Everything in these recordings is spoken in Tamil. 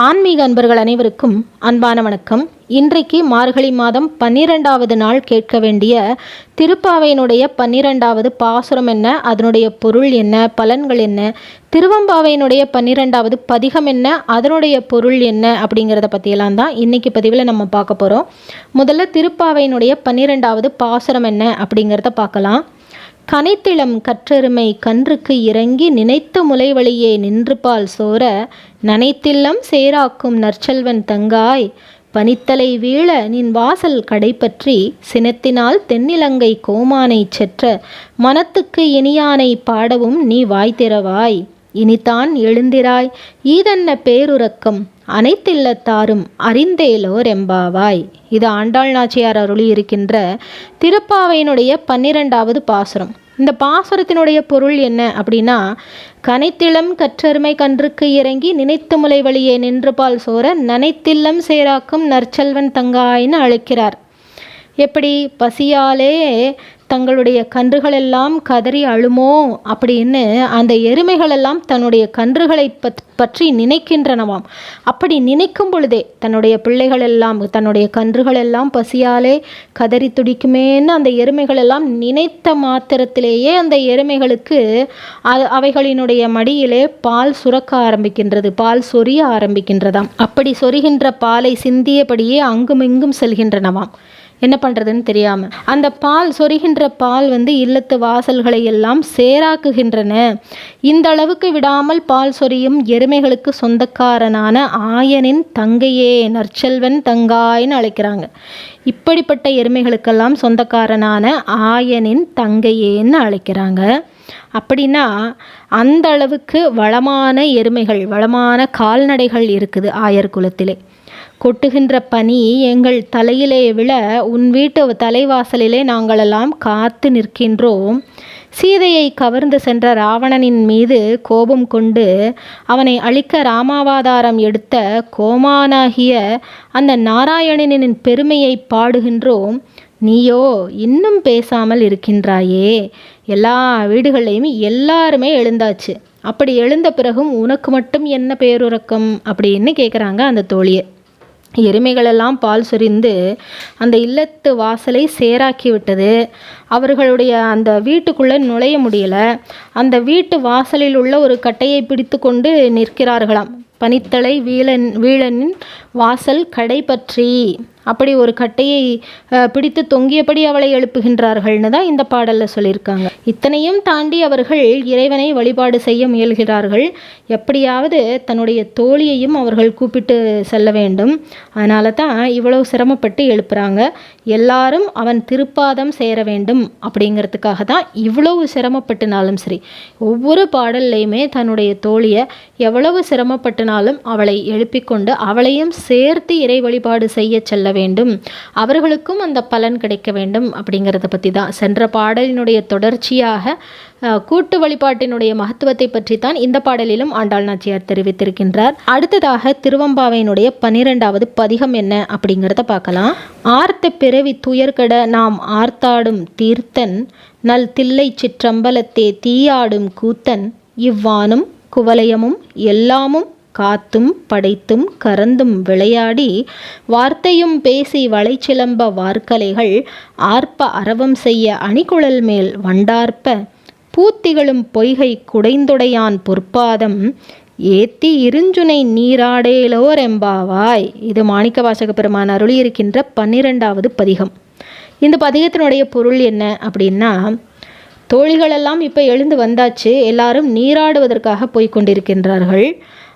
ஆன்மீக அன்பர்கள் அனைவருக்கும் அன்பான வணக்கம். இன்றைக்கு மார்கழி மாதம் பன்னிரெண்டாவது நாள் கேட்க வேண்டிய திருப்பாவையினுடைய பன்னிரெண்டாவது பாசுரம் என்ன அதனுடைய பொருள் என்ன பலன்கள் என்ன திருவம்பாவையினுடைய பன்னிரெண்டாவது பதிகம் என்ன அதனுடைய பொருள் என்ன அப்படிங்கிறத பற்றியெல்லாம் தான் இன்றைக்கி பதிவில் நம்ம பார்க்க போகிறோம் முதல்ல திருப்பாவையினுடைய பன்னிரெண்டாவது பாசுரம் என்ன அப்படிங்கிறத பார்க்கலாம். கனைத்திளம் கற்றெருமை கன்றுக்கு இறங்கி நினைத்த முலைவழியே நின்றுபால் சோர நனைத்தில்லம் சேராக்கும் நற்செல்வன் தங்காய் பனித்தலை வீழ நின் வாசல் கடைப்பற்றி சினத்தினால் தென்னிலங்கை கோமானை செற்ற மனத்துக்கு இனியானை பாடவும் நீ வாய்திறவாய். இனிதான் எழுந்திராய். ஈதன்ன பேருறக்கம்? அனைத்தில்லத்தாரும் அறிந்தேலோர் எம்பாவாய் இது ஆண்டாள் நாச்சியார் அருளி இருக்கின்ற திருப்பாவையினுடைய பன்னிரெண்டாவது பாசுரம். இந்த பாசுரத்தினுடைய பொருள் என்ன அப்படின்னா கனைத்திளம் கற்றருமை கன்றுக்கு இறங்கி நினைத்து முலை வழியே நின்று பால் சோர நனைத்தில்லம் சேராக்கும் நற்செல்வன் தங்காயின்னு அழைக்கிறார். எப்படி? பசியாலே தங்களுடைய கன்றுகளெல்லாம் கதறி அழுமோ அப்படின்னு அந்த எருமைகளெல்லாம் தன்னுடைய கன்றுகளை பத் பற்றி நினைக்கின்றனவாம். அப்படி நினைக்கும் பொழுதே தன்னுடைய பிள்ளைகள் எல்லாம் தன்னுடைய கன்றுகள் எல்லாம் பசியாலே கதறி துடிக்குமேன்னு அந்த எருமைகள் எல்லாம் நினைத்த மாத்திரத்திலேயே அந்த எருமைகளுக்கு அது அவைகளினுடைய மடியிலே பால் சுரக்க ஆரம்பிக்கின்றது பால் சொரிய ஆரம்பிக்கின்றதாம். அப்படி சொரிகின்ற பாலை சிந்தியபடியே அங்குமிங்கும் செல்கின்றனவாம். என்ன பண்ணுறதுன்னு தெரியாமல் அந்த பால் சொரிகின்ற பால் வந்து இல்லத்து வாசல்களை எல்லாம் சேராக்குகின்றன. இந்த அளவுக்கு விடாமல் பால் சொரியும் எருமைகளுக்கு சொந்தக்காரனான ஆயனின் தங்கையே நற்செல்வன் தங்காய்னு அழைக்கிறாங்க. இப்படிப்பட்ட எருமைகளுக்கெல்லாம் சொந்தக்காரனான ஆயனின் தங்கையேன்னு அழைக்கிறாங்க. அப்படின்னா அந்த அளவுக்கு வளமான எருமைகள் வளமான கால்நடைகள் இருக்குது ஆயர் குலத்திலே. கொட்டுகின்ற பனி எங்கள் தலையிலே விழ உன் வீட்டு தலைவாசலிலே நாங்களெல்லாம் காத்து நிற்கின்றோம். சீதையை கவர்ந்து சென்ற ராவணனின் மீது கோபம் கொண்டு அவனை அழிக்க ராமாவதாரம் எடுத்த கோமானாகிய அந்த நாராயணனின் பெருமையை பாடுகின்றோம். நீயோ இன்னும் பேசாமல் இருக்கின்றாயே. எல்லா வீடுகள்லையும் எல்லாருமே எழுந்தாச்சு. அப்படி எழுந்த பிறகும் உனக்கு மட்டும் என்ன பேருறக்கம்? அப்படின்னு கேட்குறாங்க அந்த தோழியை. எருமைகளெல்லாம் பால் சொரிந்து அந்த இல்லத்து வாசலை சேராக்கி விட்டது அவர்களுடைய அந்த வீட்டுக்குள்ளே நுழைய முடியலை. அந்த வீட்டு வாசலில் உள்ள ஒரு கட்டையை பிடித்து கொண்டு நிற்கிறார்களாம். பனித்தலை வீழன் வீழனின் வாசல் கடை பற்றி அப்படி ஒரு கட்டையை பிடித்து தொங்கியபடி அவளை எழுப்புகின்றார்கள்னு தான் இந்த பாடலில் சொல்லியிருக்காங்க. இத்தனையும் தாண்டி அவர்கள் இறைவனை வழிபாடு செய்ய முயல்கிறார்கள். எப்படியாவது தன்னுடைய தோழியையும் அவர்கள் கூப்பிட்டு செல்ல வேண்டும். அதனால தான் இவ்வளவு சிரமப்பட்டு எழுப்புறாங்க. எல்லாரும் அவன் திருப்பாதம் சேர வேண்டும் அப்படிங்கிறதுக்காக தான் இவ்வளவு சிரமப்பட்டுனாலும் சரி ஒவ்வொரு பாடல்லையுமே தன்னுடைய தோழியை எவ்வளவு சிரமப்பட்டுனாலும் அவளை எழுப்பிக்கொண்டு அவளையும் சேர்த்து இறை வழிபாடு செய்ய செல்ல வேண்டும். அவர்களுக்கும் அந்த பலன் கிடைக்க வேண்டும் அப்படிங்கிறத பற்றி தான் சென்ற பாடலினுடைய தொடர்ச்சியாக கூட்டு வழிபாட்டினுடைய மகத்துவத்தை பற்றி தான் இந்த பாடலிலும் ஆண்டாள் நாச்சியார் தெரிவித்திருக்கின்றார். அடுத்ததாக திருவம்பாவையினுடைய பன்னிரெண்டாவது பதிகம் என்ன அப்படிங்கிறத பார்க்கலாம். ஆர்த்த பிறவி துயர்கட நாம் ஆர்த்தாடும் தீர்த்தன் நல் தில்லை சிற்றம்பலத்தே தீயாடும் கூத்தன் இவ்வானும் குவலயமும் எல்லாமும் காத்தும் படைத்தும் கறந்தும் விளையாடி வார்த்தையும் பேசி வளைச்சிலம்ப வார்க்கலைகள் ஆர்ப்ப அரவம் செய்ய அணிகுழல் மேல் வண்டார்ப்ப பூத்திகளும் பொய்கை குடைந்துடையான் பொற்பாதம் ஏத்தி இருஞ்சுனை நீராடேலோர் எம்பாவாய் இது மாணிக்க வாசக பெருமான் அருளியிருக்கின்ற பன்னிரெண்டாவது பதிகம். இந்த பதிகத்தினுடைய பொருள் என்ன அப்படின்னா தோழிகளெல்லாம் இப்போ எழுந்து வந்தாச்சு எல்லாரும் நீராடுவதற்காக போய்க் கொண்டிருக்கின்றார்கள்.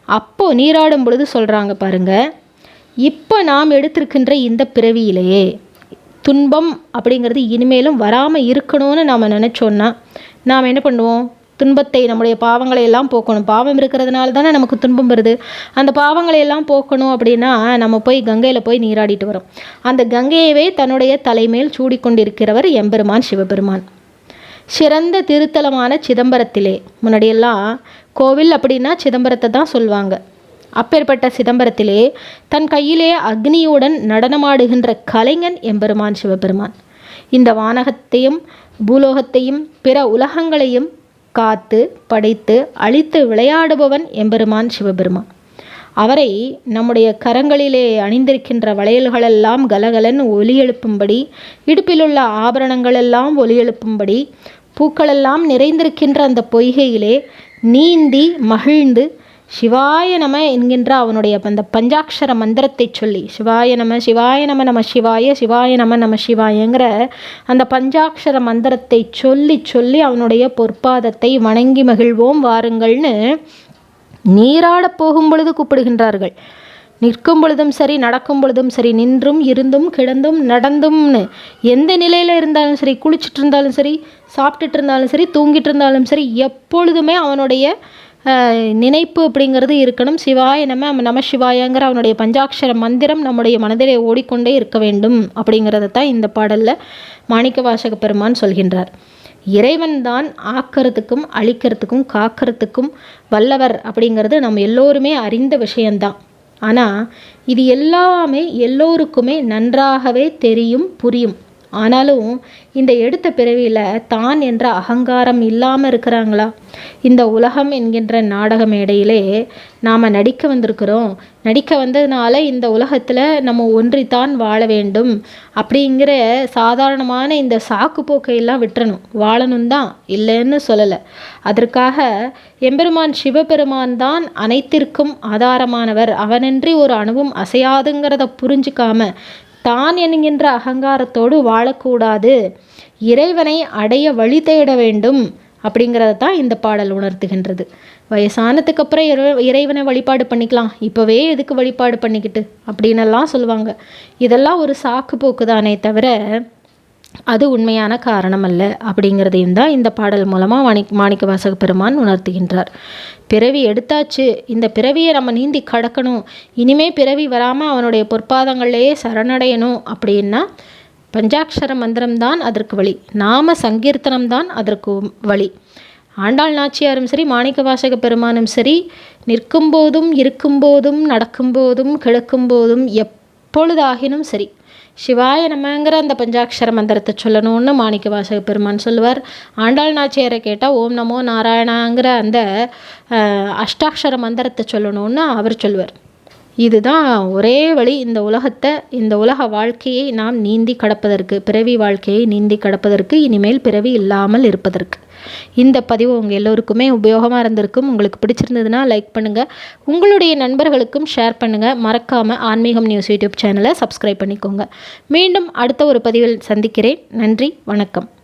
அப்போது நீராடும் பொழுது சொல்கிறாங்க பாருங்கள் இப்போ நாம் எடுத்திருக்கின்ற இந்த பிறவியிலேயே துன்பம் அப்படிங்கிறது இனிமேலும் வராமல் இருக்கணும்னு நாம் நினச்சோன்னா நாம் என்ன பண்ணுவோம்? துன்பத்தை நம்முடைய பாவங்களை எல்லாம் போக்கணும். பாவம் இருக்கிறதுனால தானே நமக்கு துன்பம் வருது. அந்த பாவங்களை எல்லாம் போக்கணும் அப்படின்னா நம்ம போய் கங்கையில் போய் நீராடிட்டு வரோம். அந்த கங்கையவே தன்னுடைய தலைமேல் சூடிக்கொண்டிருக்கிறவர் எம்பெருமான் சிவபெருமான். சிறந்த திருத்தலமான சிதம்பரத்திலே. முன்னாடியெல்லாம் கோவில் அப்படின்னா சிதம்பரத்தை தான் சொல்லுவாங்க அப்பேற்பட்ட சிதம்பரத்திலே தன் கையிலே அக்னியுடன் நடனமாடுகின்ற கலைஞன் எம்பெருமான் சிவபெருமான். இந்த வானகத்தையும் பூலோகத்தையும் பிற உலகங்களையும் காத்து படைத்து அழித்து விளையாடுபவன் எம்பெருமான் சிவபெருமான். அவரை நம்முடைய கரங்களிலே அணிந்திருக்கின்ற வளையல்களெல்லாம் கலகலன் ஒலி எழுப்பும்படி இடுப்பிலுள்ள ஆபரணங்களெல்லாம் ஒலி எழுப்பும்படி பூக்களெல்லாம் நிறைந்திருக்கின்ற அந்த பொய்கையிலே நீந்தி மகிழ்ந்து சிவாய நம என்கின்ற அவனுடைய அந்த பஞ்சாட்சர மந்திரத்தை சொல்லி சிவாய நம சிவாய நம நம சிவாய சிவாய நம நம சிவாயங்கிற அந்த பஞ்சாட்சர மந்திரத்தை சொல்லி சொல்லி அவனுடைய பொற்பாதத்தை வணங்கி மகிழ்வோம் வாருங்கள்னு நீராடப் போகும் பொழுது கூப்பிடுகின்றார்கள். நிற்கும் பொழுதும் சரி நடக்கும் பொழுதும் சரி நின்றும் இருந்தும் கிடந்தும் நடந்தும்னு எந்த நிலையில் இருந்தாலும் சரி குளிச்சுட்டு இருந்தாலும் சரி சாப்பிட்டுட்டு இருந்தாலும் சரி தூங்கிட்டு இருந்தாலும் சரி எப்பொழுதுமே அவனுடைய நினைப்பு அப்படிங்கிறது இருக்கணும். சிவாய நம நம சிவாயங்கிற அவனுடைய பஞ்சாட்சர மந்திரம் நம்முடைய மனதிலே ஓடிக்கொண்டே இருக்க வேண்டும் அப்படிங்கிறத தான் இந்த பாடலில் மாணிக்க வாசக பெருமான் சொல்கின்றார். இறைவன் தான் ஆக்கிறதுக்கும் அழிக்கிறதுக்கும் காக்கிறதுக்கும் வல்லவர் அப்படிங்கிறது நம்ம எல்லோருமே அறிந்த விஷயந்தான் ஆனால் இது எல்லாமே எல்லோருக்குமே நன்றாகவே தெரியும் புரியும். ஆனாலும் இந்த எடுத்த பிறவியில் தான் என்ற அகங்காரம் இல்லாமல் இருக்கிறாங்களா? இந்த உலகம் என்கின்ற நாடக மேடையிலே நாம் நடிக்க வந்திருக்கிறோம். நடிக்க வந்ததுனால இந்த உலகத்தில் நம்ம ஒன்றித்தான் வாழ வேண்டும் அப்படிங்கிற சாதாரணமான இந்த சாக்கு போக்கையெல்லாம் விட்டுறணும். வாழணும் தான் இல்லைன்னு சொல்லலை. அதற்காக எம்பெருமான் சிவபெருமான் தான் அனைத்திற்கும் ஆதாரமானவர். அவனின்றி ஒரு அணுவும் அசையாதுங்கிறத புரிஞ்சுக்காம தான் என்கின்ற அகங்காரத்தோடு வாழக்கூடாது. இறைவனை அடைய வழி தேட வேண்டும் அப்படிங்கிறத தான் இந்த பாடல் உணர்த்துகின்றது. வயசானதுக்கு அப்புறம் இறை இறைவனை வழிபாடு பண்ணிக்கலாம். இப்போவே எதுக்கு வழிபாடு பண்ணிக்கிட்டு? அப்படின்னெல்லாம் சொல்லுவாங்க. இதெல்லாம் ஒரு சாக்கு போக்கு தானே தவிர அது உண்மையான காரணம் அல்ல அப்படிங்கிறதையும் தான் இந்த பாடல் மூலமாக மாணிக் மாணிக்க வாசக பெருமான் உணர்த்துகின்றார். பிறவி எடுத்தாச்சு. இந்த பிறவியை நம்ம நீந்தி கடக்கணும். இனிமே பிறவி வராமல் அவனுடைய பொற்பாதங்களையே சரணடையணும் அப்படின்னா பஞ்சாட்சர மந்திரம்தான் அதற்கு வழி. நாம சங்கீர்த்தனம் தான் அதற்கு வழி. ஆண்டாள் நாச்சியாரும் சரி மாணிக்க வாசக பெருமானும் சரி நிற்கும் போதும் இருக்கும்போதும் நடக்கும்போதும் கிடக்கும்போதும் எப்பொழுதாகினும் சரி சிவாய நமங்கிற அந்த பஞ்சாட்சர மந்திரத்தை சொல்லணும்னு மாணிக்க வாசக பெருமான் சொல்லுவார். ஆண்டாள் நாச்சியாரை கேட்டால் ஓம் நமோ நாராயணாங்கிற அந்த அஷ்டாட்சர மந்திரத்தை சொல்லணும்னு அவர் சொல்லுவார். இதுதான் ஒரே வழி இந்த உலகத்தை இந்த உலக வாழ்க்கையை நாம் நீந்தி கடப்பதற்கு பிறவி வாழ்க்கையை நீந்தி கடப்பதற்கு இனிமேல் பிறவி இல்லாமல் இருப்பதற்கு. இந்த பதிவு உங்கள் எல்லோருக்குமே உபயோகமாக இருந்திருக்கும். உங்களுக்கு பிடிச்சிருந்ததுன்னா லைக் பண்ணுங்கள் உங்களுடைய நண்பர்களுக்கும் ஷேர் பண்ணுங்கள் மறக்காமல் ஆன்மீகம் நியூஸ் யூடியூப் சேனலை சப்ஸ்கிரைப் பண்ணிக்கோங்க. மீண்டும் அடுத்த ஒரு பதிவில் சந்திக்கிறேன். நன்றி வணக்கம்.